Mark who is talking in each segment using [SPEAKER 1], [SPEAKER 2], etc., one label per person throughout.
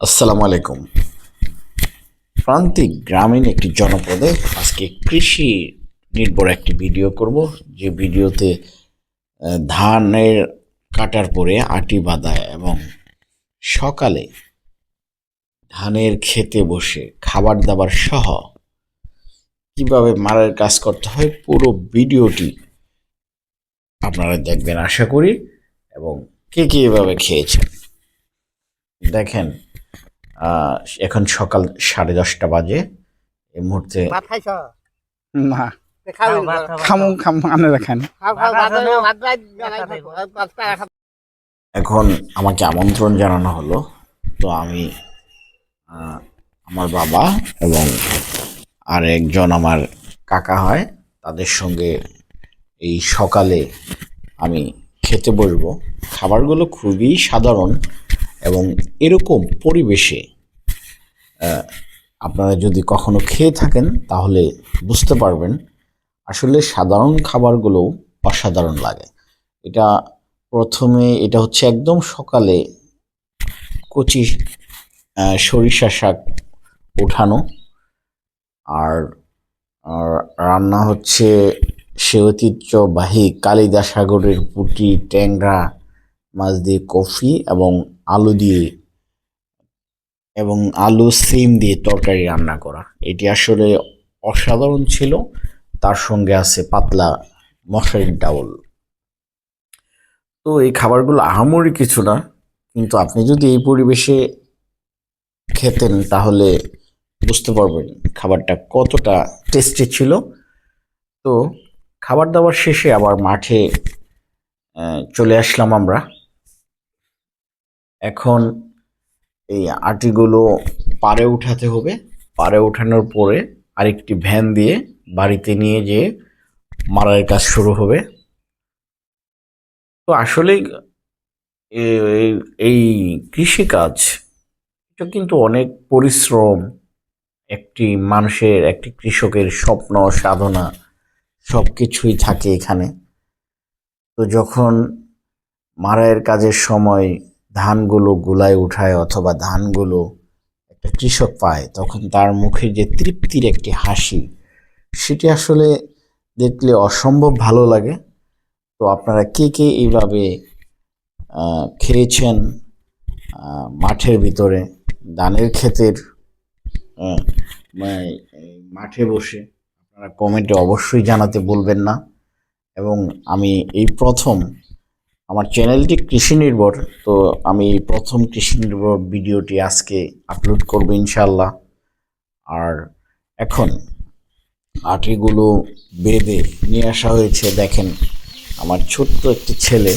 [SPEAKER 1] আসসালামু আলাইকুম। প্রান্তিক গ্রামীণ একটি জনপদে আজকে কৃষি নির্ভর একটি ভিডিও করব। যে ভিডিওতে ধানের কাটার পরে আটি বাঁধা এবং সকালে ধানের খেতে বসে খাবার দাবার সহ কীভাবে মারার কাজ করতে হয় পুরো ভিডিওটি আপনারা দেখবেন আশা করি এবং কে কে এভাবে খেয়েছেন। দেখেন এখন সকাল সাড়ে দশটা বাজে। এই মুহূর্তে
[SPEAKER 2] না। খামু খামু।
[SPEAKER 1] এখন আমাকে আমন্ত্রণ জানানো হলো। তো আমি আমার বাবা এবং আর একজন আমার কাকা হয় তাদের সঙ্গে এই সকালে আমি খেতে বসবো। খাবারগুলো খুবই সাধারণ এবং এরকম পরিবেশে আপনারা যদি কখনো খেয়ে থাকেন, তাহলে বুঝতে পারবেন, আসলে সাধারণ খাবারগুলো অসাধারণ লাগে। এটা প্রথমে, এটা হচ্ছে একদম সকালে কচি সরিষা শাক ওঠানো। আর রান্না হচ্ছে সে ঐতিহ্যবাহী কালিদা সাগরের পুঁটি, ট্যাংরা মাছ দিয়ে কফি এবং আলু দিয়ে এবং আলু সিম দিয়ে তরকারি রান্না করা। এটি আসলে অসাধারণ ছিল। তার সঙ্গে আছে পাতলা মশারির ডাউল। তো এই খাবারগুলো আহামরি কিছু না, কিন্তু আপনি যদি এই পরিবেশে খেতেন তাহলে বুঝতে পারবেন খাবারটা কতটা টেস্টি ছিল। তো খাবার দাবার শেষে আবার মাঠে চলে আসলাম আমরা। এখন এই আটিগুলো পারে উঠাতে হবে। পারে উঠানোর পরে আরেকটি ভ্যান দিয়ে বাড়িতে নিয়ে যেয়ে মারার কাজ শুরু হবে। তো আসলে এই কৃষিকাজ, এটা কিন্তু অনেক পরিশ্রম, একটি মানুষের, একটি কৃষকের স্বপ্ন, সাধনা সব কিছুই থাকে এখানে। তো যখন মারাইয়ের কাজের সময় ধানগুলো গুলায় উঠায় অথবা ধানগুলো একটা কৃষক পায় তখন তার মুখে যে তৃপ্তির একটি হাসি সেটি আসলে দেখলে অসম্ভব ভালো লাগে। তো আপনারা কে কে এইভাবে খেয়েছেন মাঠের ভিতরে ধানের ক্ষেতের মানে, মাঠে বসে আপনারা কমেন্টে অবশ্যই জানাতে বলবেন না। এবং আমি এই প্রথম আমার চ্যানেলটি কৃষি নির্ভর, তো আমি প্রথম কৃষি নির্ভর ভিডিওটি আজকে আপলোড করব ইনশাল্লাহ আর এখন আটিগুলো বেঁধে নিয়ে আসা হয়েছে, দেখেন আমার ছোট্ট একটি ছেলে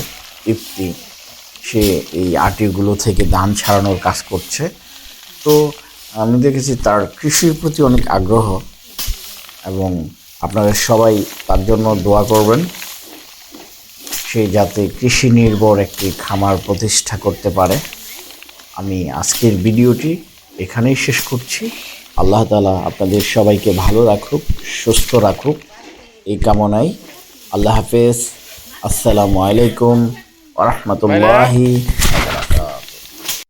[SPEAKER 1] ইফতি, সে এই আটিগুলো থেকে ধান ছাড়ানোর কাজ করছে। তো আমি দেখেছি তার কৃষির প্রতি অনেক আগ্রহ এবং আপনারা সবাই তার জন্য দোয়া করবেন। সে যাতে কৃষি নির্ভর একটি খামার প্রতিষ্ঠা করতে পারে। আমি আজকের ভিডিওটি এখানেই শেষ করছি। আল্লাহ তালা আপনাদের সবাইকে ভালো রাখুক, সুস্থ রাখুক। এই কামনায় আল্লাহ হাফেজ। আসসালামু আলাইকুম রহমতুল্লাহি